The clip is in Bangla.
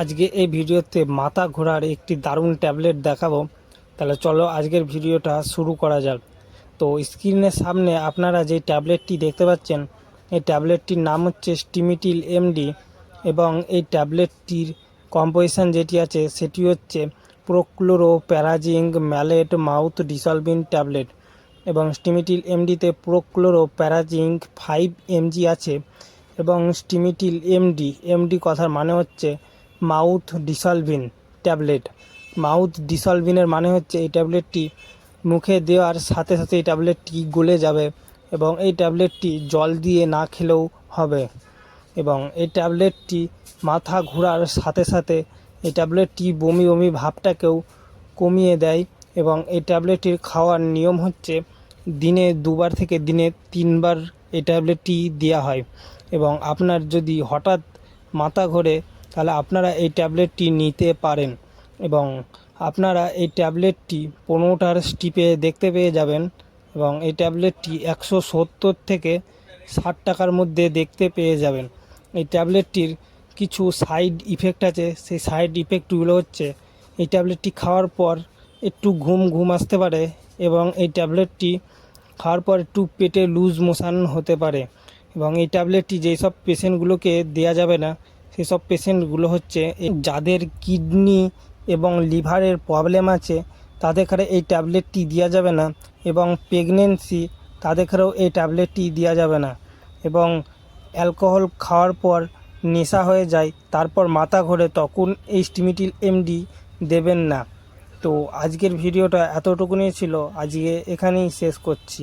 আজকে এই ভিডিওতে মাথা ঘোরার একটি দারুণ ট্যাবলেট দেখাবো। তাহলে চলো আজকের ভিডিওটা শুরু করা যাক। তো স্ক্রিনের সামনে আপনারা যে ট্যাবলেটটি দেখতে পাচ্ছেন, এই ট্যাবলেটটির নাম হচ্ছে স্টিমিটিল এমডি এবং এই ট্যাবলেটটির কম্পোজিশন যেটি আছে, সেটি হচ্ছে prochlorperazine maleate mouth dissolving tablet এবং স্টিমিটিল এমডিতে প্রোক্লোরো প্যারাজিং ফাইভ এমজি আছে এবং স্টিমিটিল এমডি এমডি কথার মানে হচ্ছে মাউথ ডিসলভিন ট্যাবলেট। মাউথ ডিসলভিনের মানে হচ্ছে এই ট্যাবলেটটি মুখে দেওয়ার সাথে সাথে এই ট্যাবলেটটি গলে যাবে এবং এই ট্যাবলেটটি জল দিয়ে না খেলেও হবে। এবং এই ট্যাবলেটটি মাথা ঘোরার সাথে সাথে এই ট্যাবলেটটি বমি বমি ভাবটাকেও কমিয়ে দেয় এবং এই ট্যাবলেটটির খাওয়ার নিয়ম হচ্ছে দিনে দুবার থেকে দিনে তিনবার এই ট্যাবলেটটি দেওয়া হয়। এবং আপনার যদি হঠাৎ মাথা ঘোরে তাহলে আপনারা এই ট্যাবলেটটি নিতে পারেন এবং আপনারা এই ট্যাবলেটটি পনেরোটার স্টিপে দেখতে পেয়ে যাবেন এবং এই ট্যাবলেটটি একশো সত্তর থেকে ষাট টাকার মধ্যে দেখতে পেয়ে যাবেন। এই ট্যাবলেটটির কিছু সাইড ইফেক্ট আছে, সেই সাইড ইফেক্টগুলো হচ্ছে এই ট্যাবলেটটি খাওয়ার পর একটু ঘুম ঘুম আসতে পারে এবং এই ট্যাবলেটটি খাওয়ার পর একটু পেটে লুজ মোশন হতে পারে এবং এই ট্যাবলেটটি যেই সব পেশেন্টগুলোকে দেওয়া যাবে না সেই সব পেশেন্টগুলো হচ্ছে যাদের কিডনি এবং লিভারের প্রবলেম আছে, তাদের কারে এই ট্যাবলেটটি দেওয়া যাবে না এবং প্রেগনেন্সি তাদের কারেও এই ট্যাবলেটটি দেওয়া যাবে না এবং অ্যালকোহল খাওয়ার পর নেশা হয়ে যায়, তারপর মাথা ঘোরে তখন এই স্টিমিটিল এমডি দেবেন না। তো আজকের ভিডিওটা এতটুকুনি ছিল, আজকে এখানেই শেষ করছি।